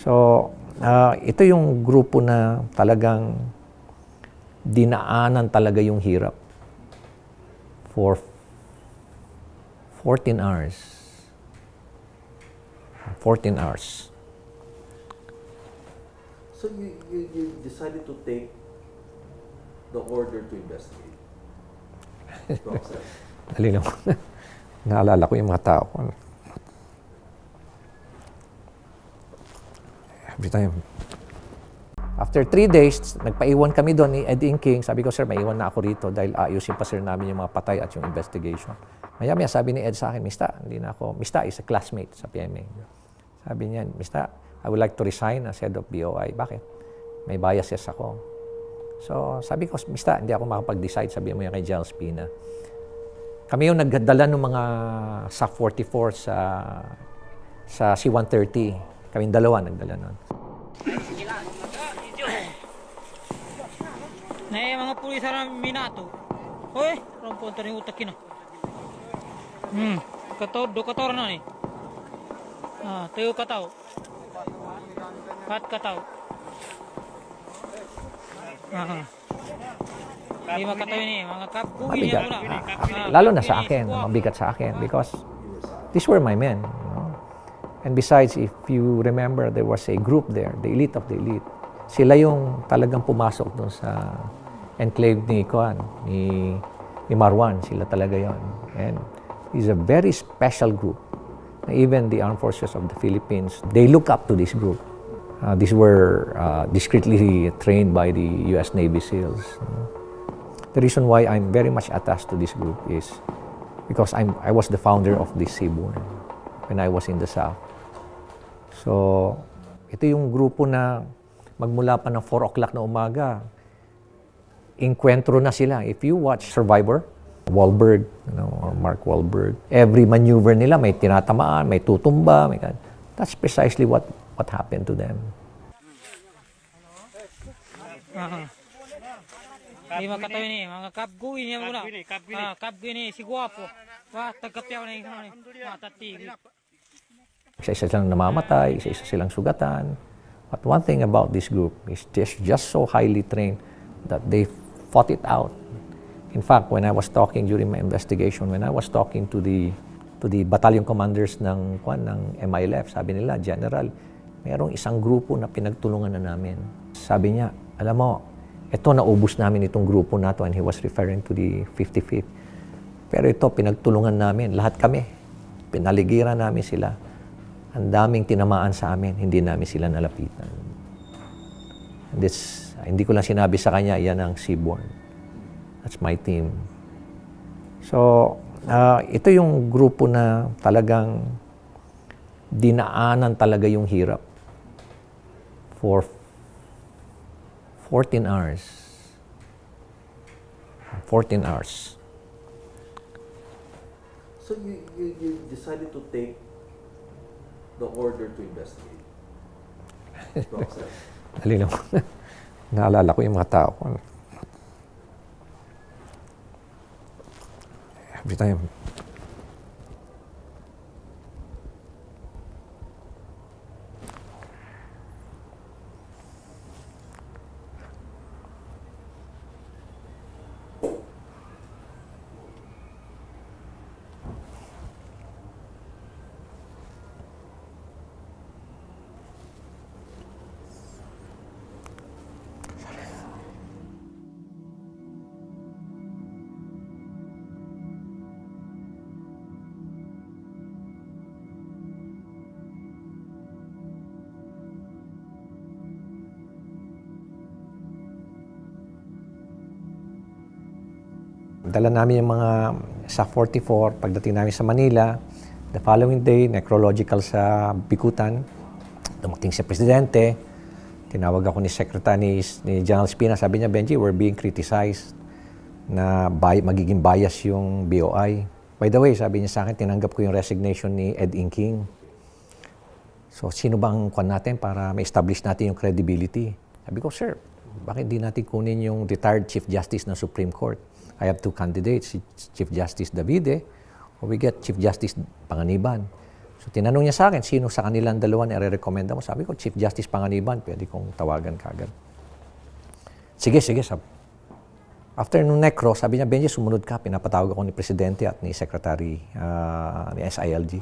So, ah, ito yung grupo na talagang dinaanan talaga yung hirap for 14 hours. 14 hours. So you, you, you decided to take the order to investigate. Process. Dali lang. Naalala ko yung mga tao time. After three days, nagpaiwan kami doon ni Ed King. Sabi ko, sir, maiwan na ako rito dahil ayusin pa sir namin yung mga patay at yung investigation. Maya maya sabi ni Ed sa akin, Mista, hindi na ako. Mista is a classmate sa PMA. Sabi niya, Mista, I would like to resign as head of BOI. Bakit? May biases ako. So, sabi ko, Mista, hindi ako makapag-decide. Sabi mo yan kay Giles Pina. Kami yung nagdala ng mga sa 44 sa sa C-130. Kaming dalawa nagdala nun. Nee, mga pulis na minato. Hoy, rompon tani utak kina. Hmm, kataw do kataw na ni. Ah, tayo kataw. Kat kataw. Ah. Di makataw ini, mga kap Mabigat. Ah, lalo na sa akin, mabigat sa akin because these were my men. And besides, if you remember, there was a group there, the elite of the elite. Sila yung talagang pumasok doon sa enclave ni Kuan, ni, ni Marwan. Sila talaga yon. And it's a very special group. Even the armed forces of the Philippines, they look up to this group. Uh, these were uh, discreetly trained by the U.S. Navy SEALs. The reason why I'm very much attached to this group is because I'm, I was the founder of this Seaborn when I was in the South. So, ito yung grupo na magmula pa ng 4 o'clock na umaga, inkwentro na sila. If you watch Survivor, Wahlberg, you know, or Mark Wahlberg, every maneuver nila may tinatamaan, may tutumba, may gan- That's precisely what what happened to them. Ah. Di makataw ini, mga kap kuwi niya muna. Ah, kap ni si guwapo. Wah, tagapyaw na yung ni. Matati. Isa-isa silang namamatay, isa-isa silang sugatan. But one thing about this group is just, just so highly trained that they fought it out. In fact, when I was talking during my investigation, when I was talking to the to the battalion commanders ng kwan ng MILF, sabi nila, General, mayroong isang grupo na pinagtulungan na namin. Sabi niya, alam mo, ito naubos namin itong grupo na to and he was referring to the 55th. Pero ito, pinagtulungan namin, lahat kami. Pinaligiran namin sila. Ang daming tinamaan sa amin, hindi namin sila nalapitan. And this, hindi ko lang sinabi sa kanya, yan ang Seaborn. That's my team. So, ah, ito yung grupo na talagang dinaanan talaga yung hirap for 14 hours. 14 hours. So you, you, you decided to take the order to investigate. Process. Dali lang. Naalala ko yung mga tao. Every time. Dala namin yung mga sa 44 pagdating namin sa Manila. The following day, necrological sa Bikutan. Dumating si Presidente. Tinawag ako ni Secretary ni, ni General Spina. Sabi niya, Benji, we're being criticized na bay, magiging bias yung BOI. By the way, sabi niya sa akin, tinanggap ko yung resignation ni Ed Inking. So, sino bang kwan natin para ma-establish natin yung credibility? Sabi ko, sir, bakit di natin kunin yung retired Chief Justice ng Supreme Court? I have two candidates, si Chief Justice Davide or we get Chief Justice Panganiban. So tinanong niya sa akin, sino sa kanilang dalawa na i-recommenda mo? Sabi ko, Chief Justice Panganiban, pwede kong tawagan kagad. Sige, sige, sabi. After nung necro, sabi niya, Benji, sumunod ka. Pinapatawag ako ni Presidente at ni Secretary ah, ni SILG.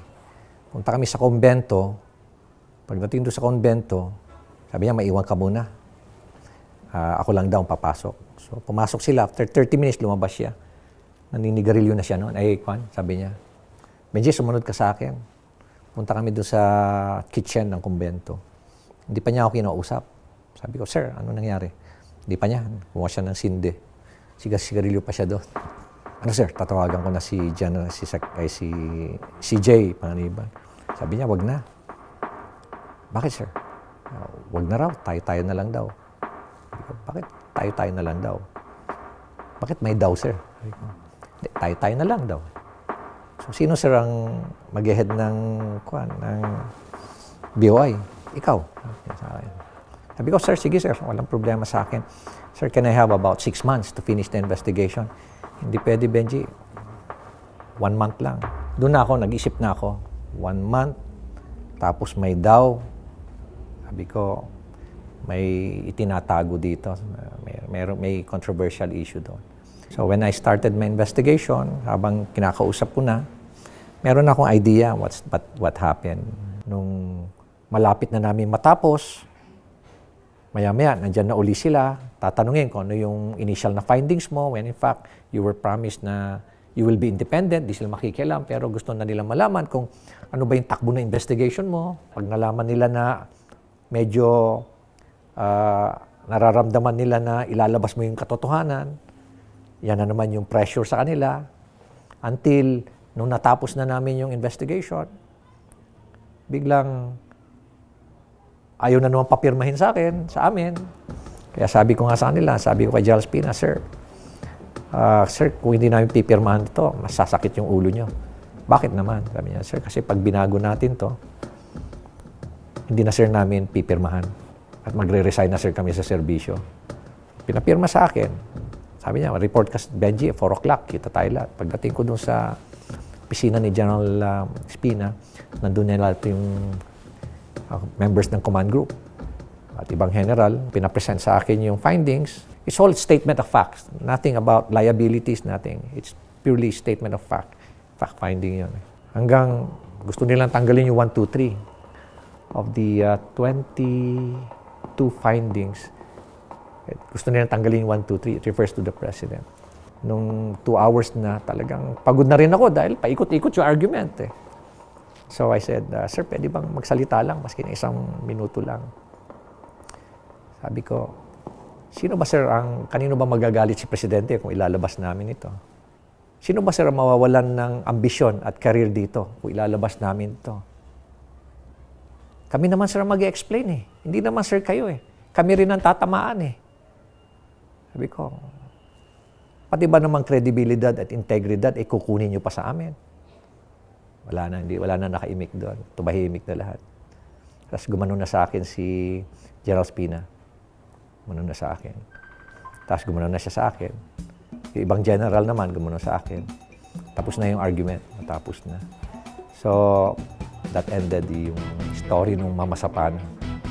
Punta kami sa konbento. Pagdating doon sa konbento, sabi niya, maiwan ka muna. Ah, ako lang daw papasok. So, pumasok sila. After 30 minutes, lumabas siya. Naninigarilyo na siya noon. Ay, Kwan, sabi niya, Benji, sumunod ka sa akin. Punta kami doon sa kitchen ng kumbento. Hindi pa niya ako kinausap. Sabi ko, sir, ano nangyari? Hindi pa niya. Kumuha siya ng sinde. Sigas-sigarilyo pa siya doon. Ano sir, tatawagan ko na si Jan, si, ay, si, si Jay, panganiban. Sabi niya, wag na. Bakit sir? "Ah, wag na raw, tayo-tayo na lang daw. Bakit tayo-tayo na lang daw? Bakit may daw sir? Sabi ko, "Hindi, tayo-tayo na lang daw. So, sino sir ang mag-head ng, kuan, ng BOI? Ikaw. Sabi ko, sir, sige sir, walang problema sa akin. Sir, can I have about six months to finish the investigation? Hindi pwede, Benji. One month lang. Doon na ako, nag-isip na ako. One month, tapos may daw. Sabi ko, may itinatago dito. May, may, controversial issue doon. So when I started my investigation, habang kinakausap ko na, meron akong idea what's, what, what happened. Nung malapit na namin matapos, maya-maya, nandyan na uli sila, tatanungin ko ano yung initial na findings mo, when in fact, you were promised na you will be independent, di sila makikialam, pero gusto na nila malaman kung ano ba yung takbo na investigation mo. Pag nalaman nila na medyo ah, nararamdaman nila na ilalabas mo yung katotohanan, yan na naman yung pressure sa kanila. Until nung natapos na namin yung investigation, biglang ayaw na naman papirmahin sa akin, sa amin. Kaya sabi ko nga sa kanila, sabi ko kay Giles Pina, Sir, ah, Sir, kung hindi namin pipirmahan ito, masasakit yung ulo nyo. Bakit naman? Sabi niya, Sir, kasi pag binago natin to, hindi na sir namin pipirmahan. At magre-resign na sir kami sa serbisyo. Pinapirma sa akin. Sabi niya, report ka, Benji, 4 o'clock, kita tayo lahat. Pagdating ko dun sa opisina ni General ah, Spina, nandun na lahat yung ah, members ng command group at ibang general, pinapresent sa akin yung findings. It's all statement of facts. Nothing about liabilities, nothing. It's purely statement of fact. Fact finding yun. Hanggang gusto nilang tanggalin yung 1, 2, 3 of the uh, 22 findings. Gusto nilang tanggalin yung 1, 2, 3. It refers to the president. Nung 2 hours na talagang pagod na rin ako dahil paikot-ikot yung argument eh. So I said, uh, Sir, pwede bang magsalita lang maski na isang minuto lang? Sabi ko, sino ba sir ang, kanino ba magagalit si Presidente kung ilalabas namin ito? Sino ba sir ang mawawalan ng ambisyon at career dito kung ilalabas namin ito? Kami naman sir mag-explain eh. Hindi naman sir kayo eh. Kami rin ang tatamaan eh. Sabi ko, pati ba namang kredibilidad at integridad ay kukunin nyo pa sa amin? Wala na, hindi, wala na nakaimik doon. Tumahimik na lahat. Tapos gumano na sa akin si Gerald Spina. Gumano na sa akin. Tapos gumano na siya sa akin. Yung ibang general naman gumano sa akin. Tapos na yung argument. Natapos na. So, that ended yung story ng Mama Sapana.